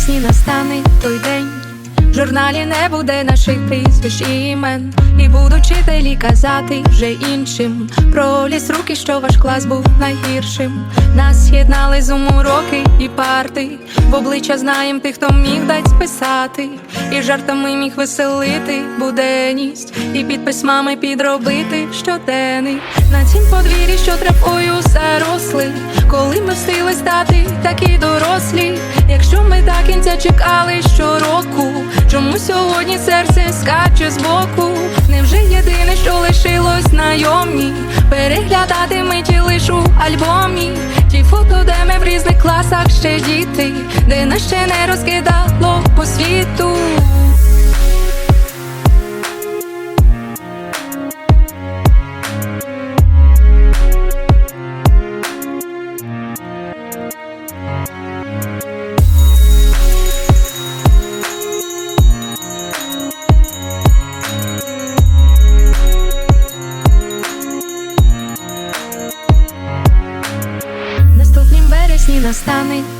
вересні настане той день. В журналі не буде наших прізвищ і імен, і будуть вчителі казати вже іншим. Про ліс руки, що ваш клас був найгіршим. Нас єднали з уроки і парти. В обличчя знаєм тих, хто міг дать списати, і жартами міг веселити буденність, і під письмами підробити щоденний. На цім подвір'ї, що травою заросли, коли ми встигли стати такі дорослі. Якщо ми до кінця чекали щороку, чому сьогодні серце скаче збоку? Невже єдине, що лишилось знайомі? Переглядати миті лиш у альбомі. Ті фото, де ми в різних класах ще діти, де нас ще не розкидало по світу.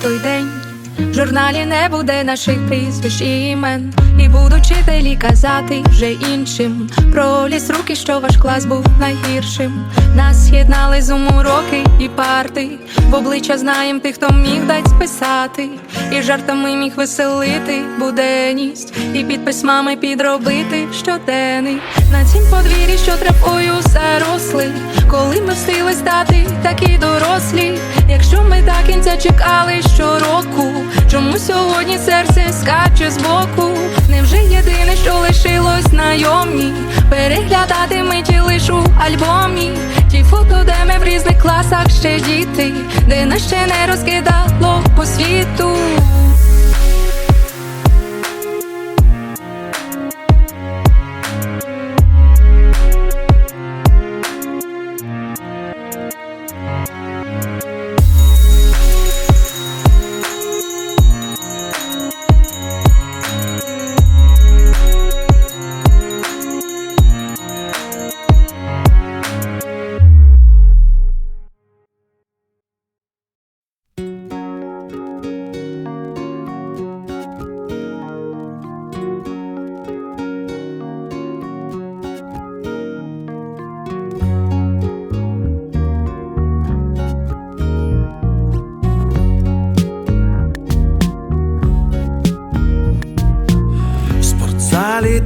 Той день. В журналі не буде наших прізвищ і і будуть вчителі казати вже іншим. Про ліс руки, що ваш клас був найгіршим. Нас єднали з уроки і парти. В обличчя знаєм тих, хто міг дать списати, і жартами міг веселити буденність, і під письмами підробити щоденний. На цім подвір'ї, що травою заросли, коли ми встигли стати такі дорослі. Якщо ми до кінця чекали щороку, чому сьогодні серце скаче збоку? Невже єдине, що лишилось знайомі? Переглядати миті лиш у альбомі. Ті фото, де ми в різних класах ще діти, де нас ще не розкидало по світу.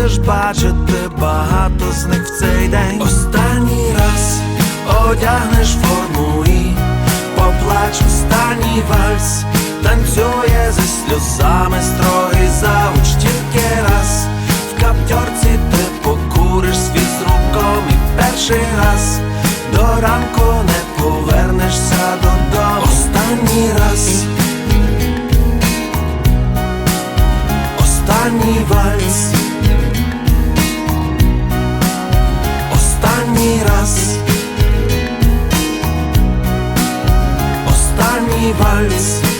будеш бачити багато з них в цей день. Останній раз одягнеш форму і поплач останній вальс, танцює зі сльозами строгий завуч тільки раз. В каптьорці ти покуриш свій з руком і перший раз до ранку не jeweils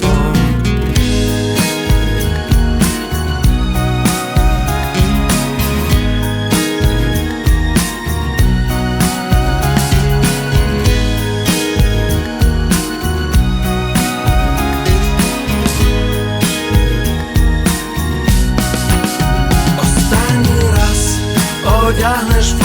Одягнеш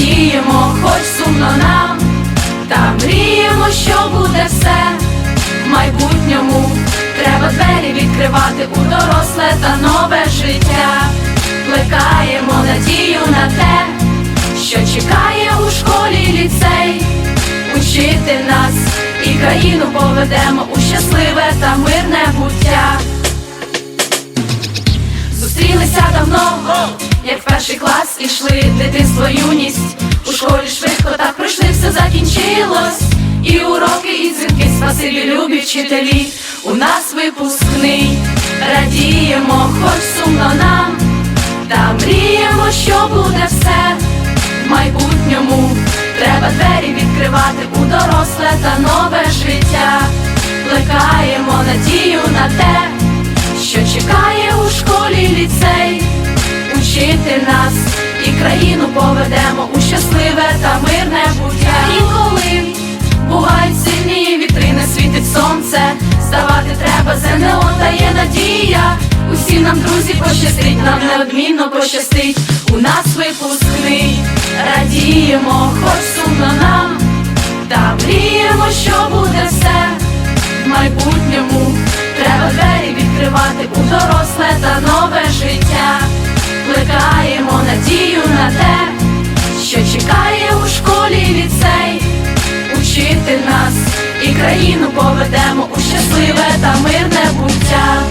радіємо, хоч сумно нам, та мріємо, що буде все в майбутньому. Треба двері відкривати у доросле та нове життя. Плекаємо надію на те, що чекає у школі ліцей, учити нас і країну поведемо у щасливе та мирне буття. Зустрілися давно, як в перший клас ішли дитинство, юність у школі швидко так пройшли, все закінчилось. І уроки, і дзвінки, спасибі, любі вчителі. У нас випускний, радіємо, хоч сумно нам, та мріємо, що буде все в майбутньому. Треба двері відкривати у доросле та нове життя. Плекаємо надію на те, що чекає у школі ліцей, учити нас і країну поведемо у щасливе та мирне буття. Інколи бувають сильні вітри, не світить сонце. Здавати треба ЗНО та є надія. Усі нам друзі пощастить, нам неодмінно пощастить. У нас випускний, радіємо, хоч сумно нам, та мріємо, що буде все в майбутньому треба двері відкривати у доросле та нове. Плекаємо надію на те, що чекає у школі ліцей, учити нас і країну поведемо у щасливе та мирне буття.